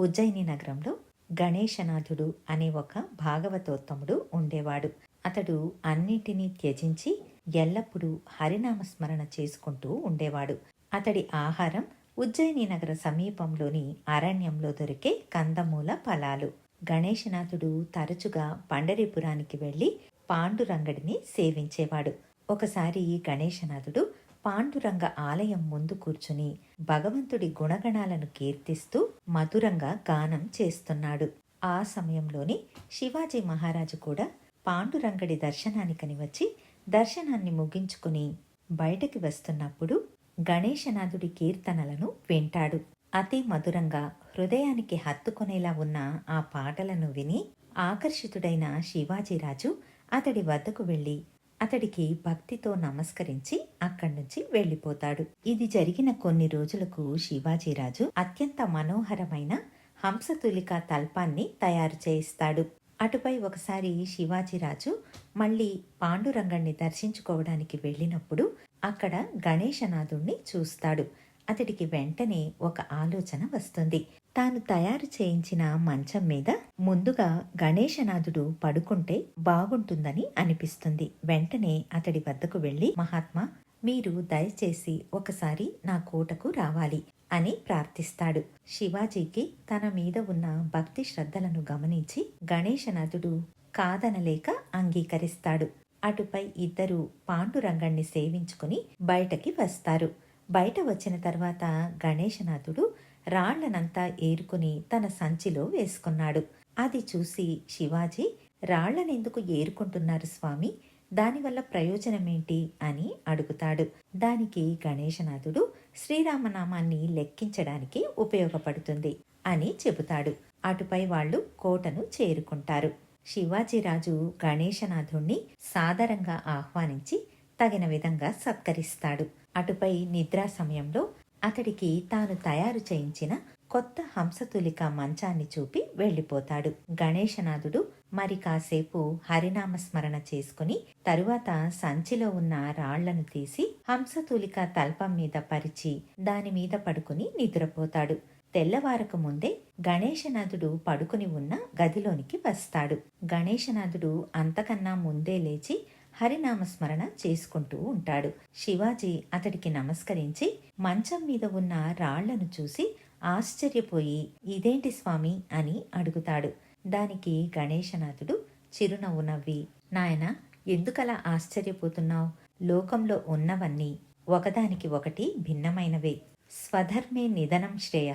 ఉజ్జయిని నగరంలో గణేశనాథుడు అనే ఒక భాగవతోత్తముడు ఉండేవాడు. అతడు అన్నిటినీ త్యజించి ఎల్లప్పుడూ హరినామస్మరణ చేసుకుంటూ ఉండేవాడు. అతడి ఆహారం ఉజ్జయిని నగర సమీపంలోని అరణ్యంలో దొరికే కందమూల ఫలాలు. గణేశనాథుడు తరచుగా పండరీపురానికి వెళ్ళి పాండురంగడిని సేవించేవాడు. ఒకసారి గణేశనాథుడు పాండురంగ ఆలయం ముందు కూర్చుని భగవంతుడి గుణగణాలను కీర్తిస్తూ మధురంగా గానం చేస్తున్నాడు. ఆ సమయంలోని శివాజీ మహారాజు కూడా పాండురంగడి దర్శనానికని వచ్చి దర్శనాన్ని ముగించుకుని బయటకి వస్తున్నప్పుడు గణేశనాథుడి కీర్తనలను వింటాడు. అతి మధురంగా హృదయానికి హత్తుకునేలా ఉన్న ఆ పాటలను విని ఆకర్షితుడైన శివాజీరాజు అతడి వద్దకు వెళ్ళి అతడికి భక్తితో నమస్కరించి అక్కడి నుంచి వెళ్ళిపోతాడు. ఇది జరిగిన కొన్ని రోజులకు శివాజీరాజు అత్యంత మనోహరమైన హంసతులిక తల్పాన్ని తయారు చేయిస్తాడు. అటుపై ఒకసారి శివాజీరాజు మళ్ళీ పాండురంగణ్ణి దర్శించుకోవడానికి వెళ్ళినప్పుడు అక్కడ గణేశనాథుణ్ణి చూస్తాడు. అతడికి వెంటనే ఒక ఆలోచన వస్తుంది. తాను తయారు చేయించిన మంచం మీద ముందుగా గణేశనాథుడు పడుకుంటే బాగుంటుందని అనిపిస్తుంది. వెంటనే అతడి వద్దకు వెళ్ళి మహాత్మా మీరు దయచేసి ఒకసారి నా కోటకు రావాలి అని ప్రార్థిస్తాడు. శివాజీకి తన మీద ఉన్న భక్తి శ్రద్ధలను గమనించి గణేశనాథుడు కాదనలేక అంగీకరిస్తాడు. అటుపై ఇద్దరు పాండురంగణ్ణి సేవించుకుని బయటకి వస్తారు. బయట వచ్చిన తర్వాత గణేశనాథుడు రాళ్ళనంతా ఏరుకుని తన సంచిలో వేసుకున్నాడు. అది చూసి శివాజీ రాళ్ళనెందుకు ఏరుకుంటున్నారు స్వామి? దానివల్ల ప్రయోజనమేంటి అని అడుగుతాడు. దానికి గణేశనాథుడు శ్రీరామనామాన్ని లెక్కించడానికి ఉపయోగపడుతుంది అని చెబుతాడు. అటుపై వాళ్ళు కోటను చేరుకుంటారు. శివాజీరాజు గణేశనాథుణ్ణి సాదరంగా ఆహ్వానించి తగిన విధంగా సత్కరిస్తాడు. అటుపై నిద్రా సమయంలో అతడికి తాను తయారు చేయించిన కొత్త హంసతులిక మంచాన్ని చూపి వెళ్ళిపోతాడు. గణేశనాథుడు మరి కాసేపు హరినామస్మరణ చేసుకుని తరువాత సంచిలో ఉన్న రాళ్ళను తీసి హంసతులిక తల్పం మీద పరిచి దాని మీద పడుకుని నిద్రపోతాడు. తెల్లవారక ముందే గణేశనాథుడు పడుకుని ఉన్న గదిలోనికి వస్తాడు. గణేశనాథుడు అంతకన్నా ముందే లేచి హరినామస్మరణ చేసుకుంటూ ఉంటాడు. శివాజీ అతడికి నమస్కరించి మంచం మీద ఉన్న రాళ్ళను చూసి ఆశ్చర్యపోయి ఇదేంటి స్వామి? అని అడుగుతాడు. దానికి గణేశనాథుడు చిరునవ్వు నవ్వి నాయన ఎందుకలా ఆశ్చర్యపోతున్నావు? లోకంలో ఉన్నవన్నీ ఒకదానికి ఒకటి భిన్నమైనవే. స్వధర్మే నిధనం శ్రేయ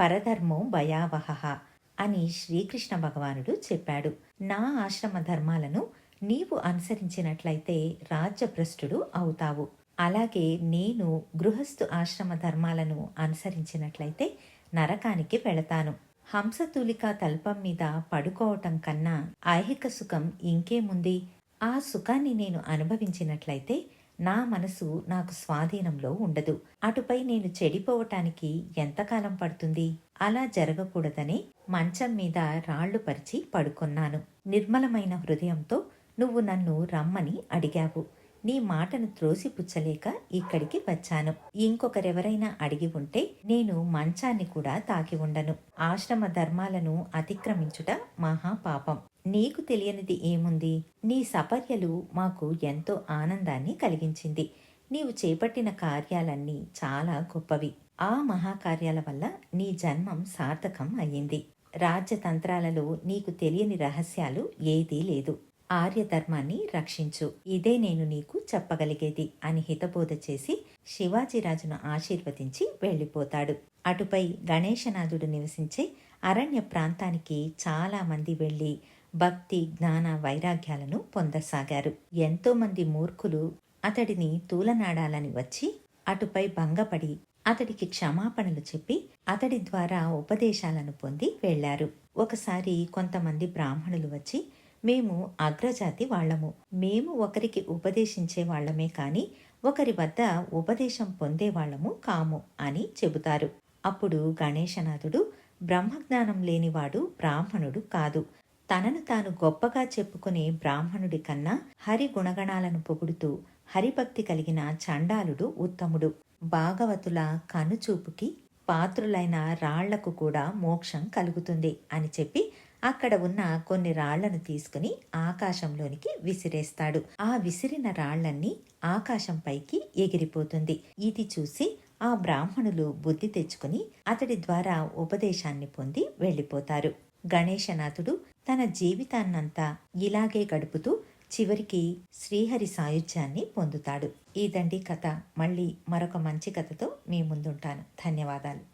పరధర్మో భయావహ అని శ్రీకృష్ణ భగవానుడు చెప్పాడు. నా ఆశ్రమ ధర్మాలను నీవు అనుసరించినట్లయితే రాజ్యభ్రష్టుడు అవుతావు. అలాగే నేను గృహస్థు ఆశ్రమ ధర్మాలను అనుసరించినట్లయితే నరకానికి వెళతాను. హంసతూలిక తల్పం మీద పడుకోవటం కన్నా ఐహిక సుఖం ఇంకేముంది? ఆ సుఖాన్ని నేను అనుభవించినట్లయితే నా మనసు నాకు స్వాధీనంలో ఉండదు. అటుపై నేను చెడిపోవటానికి ఎంతకాలం పడుతుంది? అలా జరగకూడదని మంచం మీద రాళ్ళు పరిచి పడుకున్నాను. నిర్మలమైన హృదయంతో నువ్వు నన్ను రమ్మని అడిగావు. నీ మాటను త్రోసిపుచ్చలేక ఇక్కడికి వచ్చాను. ఇంకొకరెవరైనా అడిగి ఉంటే నేను మంచాన్ని కూడా తాకి ఉండను. ఆశ్రమ ధర్మాలను అతిక్రమించుట మహాపాపం. నీకు తెలియనిది ఏముంది? నీ సపర్యలు మాకు ఎంతో ఆనందాన్ని కలిగించింది. నీవు చేపట్టిన కార్యాలన్నీ చాలా గొప్పవి. ఆ మహాకార్యాల వల్ల నీ జన్మం సార్థకం అయ్యింది. రాజ్యతంత్రాలలో నీకు తెలియని రహస్యాలు ఏదీ లేదు. ఆర్యధర్మాన్ని రక్షించు. ఇదే నేను నీకు చెప్పగలిగేది అని హితబోధ చేసి శివాజీరాజును ఆశీర్వదించి వెళ్ళిపోతాడు. అటుపై గణేశనాథుడు నివసించే అరణ్య ప్రాంతానికి చాలా మంది వెళ్ళి భక్తి జ్ఞాన వైరాగ్యాలను పొందసాగారు. ఎంతో మంది మూర్ఖులు అతడిని తూలనాడాలని వచ్చి అటుపై భంగపడి అతడికి క్షమాపణలు చెప్పి అతడి ద్వారా ఉపదేశాలను పొంది వెళ్ళారు ఒకసారి కొంతమంది బ్రాహ్మణులు వచ్చి మేము అగ్రజాతి వాళ్ళము. మేము ఒకరికి ఉపదేశించే వాళ్ళమే కాని ఒకరి వద్ద ఉపదేశం పొందేవాళ్ళము కాము అని చెబుతారు. అప్పుడు గణేశనాథుడు బ్రహ్మజ్ఞానం లేనివాడు బ్రాహ్మణుడు కాదు. తనను తాను గొప్పగా చెప్పుకునే బ్రాహ్మణుడి కన్నా హరి గుణగణాలను పొగుడుతూ హరిభక్తి కలిగిన చండాలుడు ఉత్తముడు. భాగవతుల కనుచూపుకి పాత్రులైన రాళ్ళకు కూడా మోక్షం కలుగుతుంది అని చెప్పి అక్కడ ఉన్న కొన్ని రాళ్ళను తీసుకుని ఆకాశంలోనికి విసిరేస్తాడు. ఆ విసిరిన రాళ్ళన్నీ ఆకాశం పైకి ఎగిరిపోతుంది. ఇది చూసి ఆ బ్రాహ్మణులు బుద్ధి తెచ్చుకుని అతడి ద్వారా ఉపదేశాన్ని పొంది వెళ్ళిపోతారు. గణేశనాథుడు తన జీవితాన్నంతా ఇలాగే గడుపుతూ చివరికి శ్రీహరి సాయుధ్యాన్ని పొందుతాడు. ఈదండి కథ. మళ్ళీ మరొక మంచి కథతో మీ ముందుంటాను. ధన్యవాదాలు.